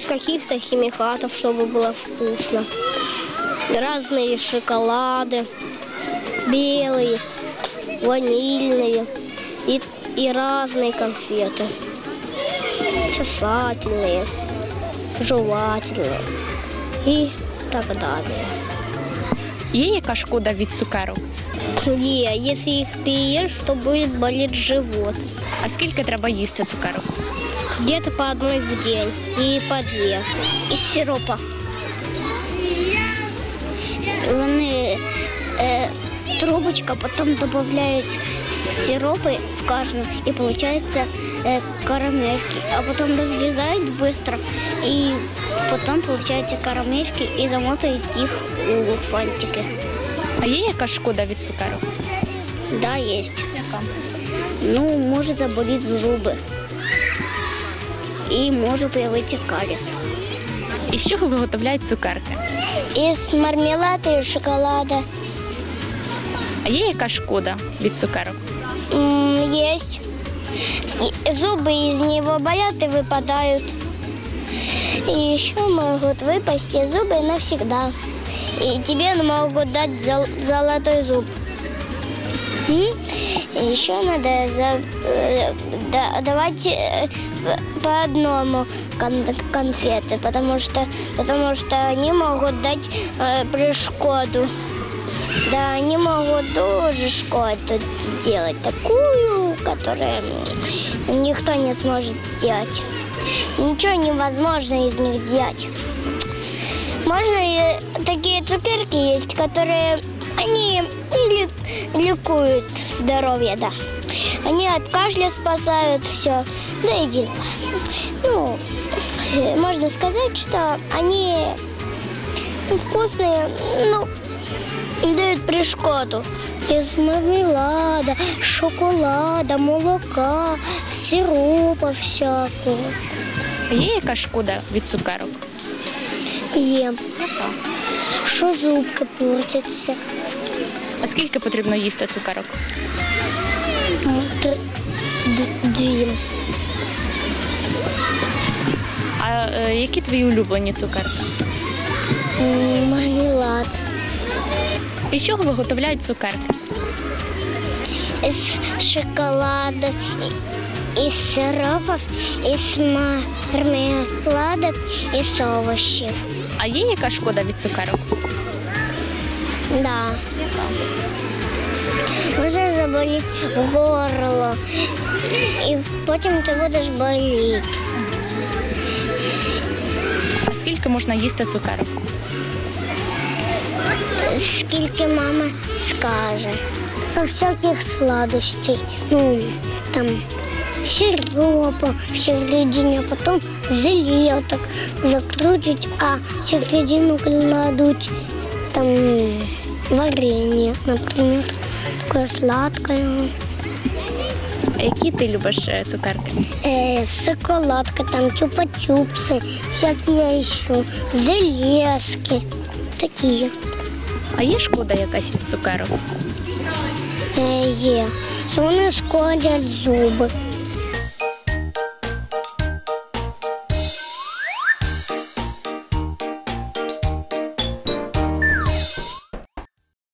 без каких-то химикатов, чтобы было вкусно. Разные шоколады, белые, ванильные и, и разные конфеты. Сосательные, жевательные и так далее. Є яка шкода від цукерок? Не, если их переешь, то будет болеть живот. А скільки треба їсти цукерок? Где-то по одной в день и по две. Из сиропа. Вони е, трубочка, потом добавляют сиропы в каждую, и получается э, карамельки. А потом разрезают быстро, и потом получаются карамельки, и замотают их у фантики. А є яка шкода від цукерок? Да, есть. Ну, может заболеть зубы И может появиться кариес. Із чого виготовляють цукерки? Из мармелада и шоколада. А є яка шкода від цукерок? М, Есть. И зубы из него болят и выпадают. И еще могут выпасть зубы навсегда. И тебе могут дать зол- золотой зуб. М? Еще надо за- э, да- давать э, по одному кон- конфеты, потому что, потому что они могут дать э, пришкоду. Да, они могут тоже шкоду сделать такую, которую никто не сможет сделать. Ничего невозможно из них сделать. Можно и такие цукерки есть, которые они и ли- ликуют здоровье, да. Они от кашля спасают все. Да и дела. Ну, э, можно сказать, что они вкусные, ну, дают пришкоду. Из мармелада, шоколада, молока, сиропа всякого. А є яка шкода від цукерок? Є. Що зубки портяться. А скільки потрібно їсти цукерок? Ну, Дві. А е, які твої улюблені цукерки? Мармелад. Із чого виготовляють цукерки? Из шоколада, и- из сиропов, из мармеладок, из овощей. А є яка шкода від цукерок? Да. Може заболіти горло. І потім ти будеш боліти. А скільки можна їсти цукерок? Скільки мама скаже. Со всяких сладостей. Ну, там сиропа в середині, а потім зеле так закрутить, а в середину кладуть там варенье, например, такое сладкое. А які ти любиш е, цукерки? Э, шоколадка, там чупа-чупсы, всякие еще, железки, такие. А є шкода якась від цукерок? Э, е. Що Вони шкодять зуби.